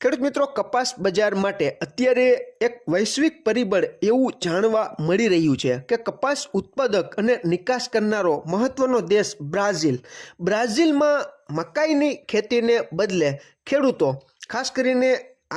ખેડૂત મિત્રો, કપાસ બજાર માટે અત્યારે એક વૈશ્વિક પરિબળ એવું જાણવા મળી રહ્યું છે કે કપાસ ઉત્પાદક અને નિકાસ કરનારો મહત્વનો દેશ બ્રાઝિલ. બ્રાઝિલમાં મકાઈની ખેતીને બદલે ખેડૂતો ખાસ કરીને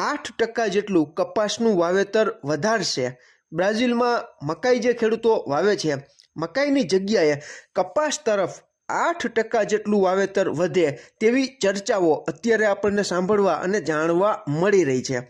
આઠ ટકા જેટલું કપાસનું વાવેતર વધારશે. બ્રાઝિલમાં મકાઈ જે ખેડૂતો વાવે છે, મકાઈની જગ્યાએ કપાસ તરફ આઠ ટકા જેટલું વાવેતર વધે તેવી ચર્ચાઓ અત્યારે આપણને સાંભળવા અને જાણવા મળી રહી છે.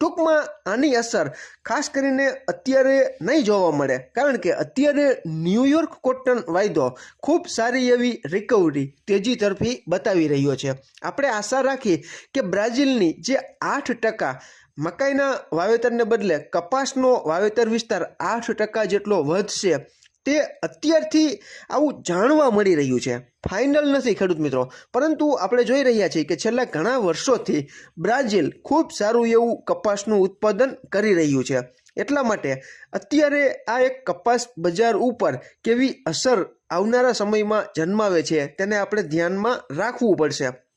ટૂંકમાં આની અસર ખાસ કરીને અત્યારે નહીં જોવા મળે, કારણ કે અત્યારે ન્યૂયોર્ક કોટન વાયદો ખૂબ સારી એવી રિકવરી તેજી તરફી બતાવી રહ્યો છે. આપણે આશા રાખી કે બ્રાઝિલની જે આઠ ટકા મકાઈના વાવેતરને બદલે કપાસનો વાવેતર વિસ્તાર આઠ ટકા જેટલો વધશે તે અત્યારથી આવું જાણવા મળી રહ્યું છે. ફાઇનલ નથી ખેડૂત મિત્રો. પરંતુ આપણે જોઈ રહ્યા છીએ કે છેલ્લા ઘણા વર્ષોથી બ્રાઝિલ ખૂબ સારું એવું કપાસનું ઉત્પાદન કરી રહ્યું છે. એટલા માટે અત્યારે આ એક કપાસ બજાર ઉપર કેવી અસર આવનારા સમયમાં જન્માવે છે, તેને આપણે ધ્યાનમાં રાખવું પડશે.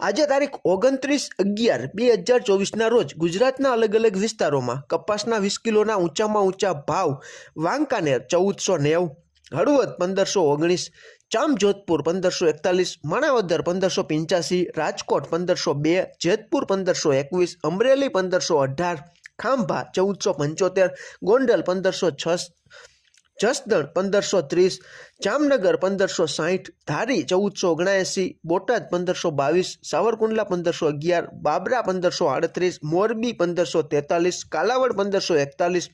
આજે તારીખ ઓગણત્રીસ અગિયાર બે હજાર ચોવીસના રોજ ગુજરાતના અલગ અલગ વિસ્તારોમાં કપાસના વીસ કિલોના ઊંચામાં ઊંચા ભાવ, વાંકાનેર ચૌદસો નેવું, હળવદ પંદરસો ઓગણીસ ચામજોધપુર પંદરસો એકતાલીસ, માણાવદર પંદરસો પંચ્યાસી રાજકોટ પંદરસો બે, જેતપુર પંદરસો એકવીસ, અમરેલી પંદરસો અઢાર, ખાંભા ચૌદસો પંચોતેર, ગોંડલ પંદરસો છ જસદણ પંદરસો ત્રીસ, જામનગર પંદરસો સાહીઠ, ધારી ચૌદસો ઓગણએંસી બોટાદ પંદરસો બાવીસ, સાવરકુંડલા પંદરસો અગિયાર, બાબરા પંદરસો આડત્રીસ, મોરબી પંદરસો તેતાલીસ, કાલાવડ પંદરસો એકતાલીસ,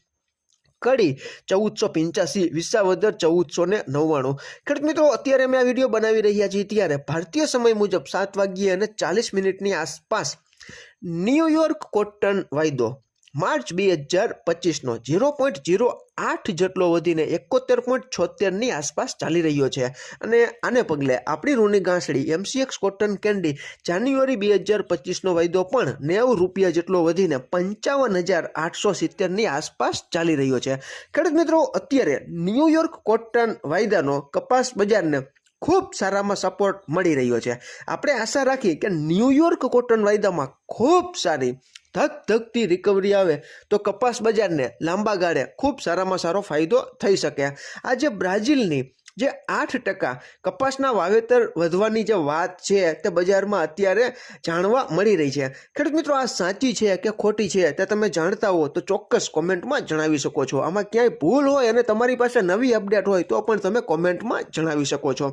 કડી ચૌદસો પંચ્યાસી, વિસાવદર ચૌદસો ને નવ્વાણું. ખેડૂત મિત્રો, અત્યારે અમે આ વીડિયો બનાવી રહ્યા છીએ ત્યારે ભારતીય સમય મુજબ સાત વાગ્યે અને ચાલીસ મિનિટની આસપાસ ન્યૂયોર્ક કોટન વાયદો. માર્ચ બે હજાર પચીસનો ઝીરો પોઈન્ટ ઝીરો આઠ જેટલો વધીને એકોતેર પોઈન્ટ છોતેરની આસપાસ ચાલી રહ્યો છે. અને આને પગલે આપણી રૂની ગાંસડી એમસીએક્સ કોટન કેન્ડી જાન્યુઆરી બે હજાર પચીસનો વાયદો પણ નેવું રૂપિયા જેટલો વધીને પંચાવન હજાર આઠસો સિત્તેરની આસપાસ ચાલી રહ્યો છે. ખેડૂત મિત્રો, અત્યારે ન્યૂયોર્ક કોટન વાયદાનો કપાસ બજારને ખૂબ સારામાં સપોર્ટ મળી રહ્યો છે. આપણે આશા રાખીએ કે ન્યૂયોર્ક કોટન વાયદામાં ખૂબ સારી ધક ધકતી રિકવરી આવે તો કપાસ બજારને લાંબા ગાળે ખૂબ સારામાં સારો ફાયદો થઈ શકે. આજે બ્રાઝિલની જે આઠ ટકા કપાસના વાવેતર વધવાની જે વાત છે તે બજારમાં અત્યારે જાણવા મળી રહી છે. ખેડૂત મિત્રો, આ સાચી છે કે ખોટી છે તે તમે જાણતા હો તો ચોક્કસ કોમેન્ટમાં જણાવી શકો છો. આમાં ક્યાંય ભૂલ હોય અને તમારી પાસે નવી અપડેટ હોય તો પણ તમે કોમેન્ટમાં જણાવી શકો છો.